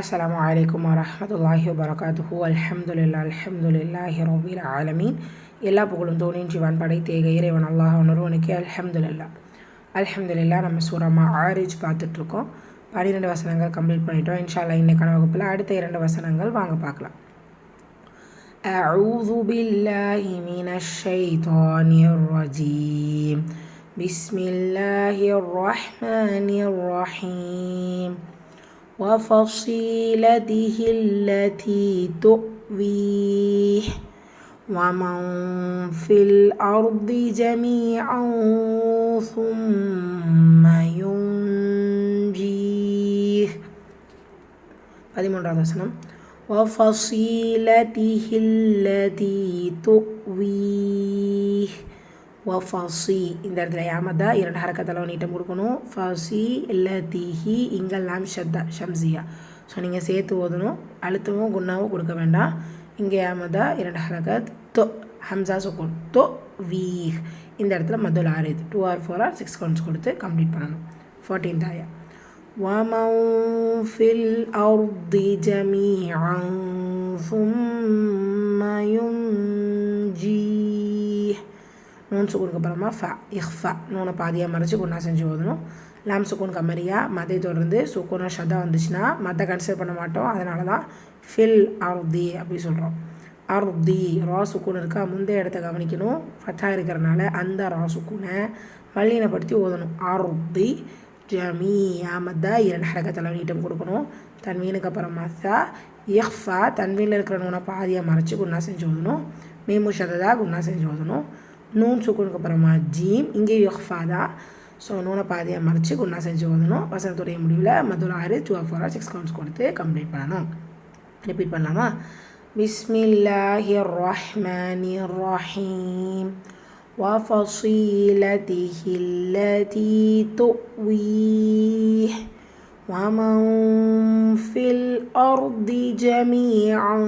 அஸ்ஸலாமு அலைக்கும் வரஹ்மத்துல்லாஹி வபரகாத்துஹு அல்ஹம்துலில்லா அல்ஹம்துலில்லாஹி ரபில் ஆலமீன் எல்லா புகழும் தோனின் ஜீவான் படைத்தேக இறைவன் அல்லாஹ் ஒருவனுக்கே அல்ஹம்துலில்லா அல்ஹம்துலில்லா நம்ம சூரமா ஆரிஜ் பார்த்துட்ருக்கோம் பன்னிரெண்டு வசனங்கள் கம்ப்ளீட் பண்ணிட்டோம் இன்ஷால்லா இன்னைக்கான வகுப்பில் அடுத்த இரண்டு வசனங்கள் வாங்க பார்க்கலாம் أعوذ بالله من الشيطان الرجيم بسم الله الرحمن الرحيم وفصيلته التي تؤويه ومن في الأرض جميعا ثم ينجيه பதிமூன்றாவது வசனம் وفصيلته التي تؤويه வஃபசி இந்த இடத்துல யாமதா இரண்டு ஹரக்கத்தில் நீட்டம் கொடுக்கணும் ஃபசி இல்லத்திஹி இங்கே லாம் ஷத்தா ஷம்சியா ஸோ நீங்கள் சேர்த்து ஓதணும் அழுத்தமும் குன்னாவும் கொடுக்க வேண்டாம் இங்கே யாமதா இரண்டு ஹரக்கத் தொ ஹம்சா சுக்கூன் தொ வீஹ் இந்த இடத்துல மதுல் ஆறு two or four or six counts கொடுத்து கம்ப்ளீட் பண்ணணும் ஃபோர்டீன் தாயா ومن في الأرض جميعا ثم ينجيه நூன் சுக்குனுக்கு அப்புறமா ஃப இஹ்ஃபா நூனை பாதியாக மறைச்சி குண்ணா செஞ்சு ஓதணும். லாம் சுக்குன் கமரியா மதை தொடர்ந்து சுக்குனா ஷதா வந்துச்சுன்னா மற்ற கன்சிடர் பண்ண மாட்டோம். அதனால தான் ஃபில் அருதி அப்படி சொல்கிறோம் அருதி ரா சுக்குன் இருக்கா? முந்தைய இடத்த கவனிக்கணும். ஃபட்டாக இருக்கிறனால அந்த ரா சுக்குனை மல்லினப்படுத்தி ஓதணும். அருதி ஜமீ ஆமத்தா இரண்டு ஹரக்கத்தில் நீட்டம் கொடுக்கணும். தன்வீனுக்கு அப்புறம் மசா இஹ்ஃபா தன்வீனில் இருக்கிற நூனை பாதியாக மறைச்சி குண்ணா செஞ்சு ஓதணும். மீமு ஷததா குண்ணா செஞ்சு ஓதணும். நூன் சுக்குனுக்கு அப்புறமா ஜீம் இங்கே யஹ்ஃபா தான் ஸோ நூனை பாதியாக மறைச்சி குண்ணா செஞ்சு ஓதணும் வசனத்துடைய முடிவில் மதுரை ஆறு two four or six counts கொடுத்து கம்ப்ளீட் பண்ணணும் ரிப்பீட் பண்ணலாமா பிஸ்மில்லாஹி ரஹ்மானி ரஹீம் وفصيلته التي تؤويه ومن في الأرض جميعا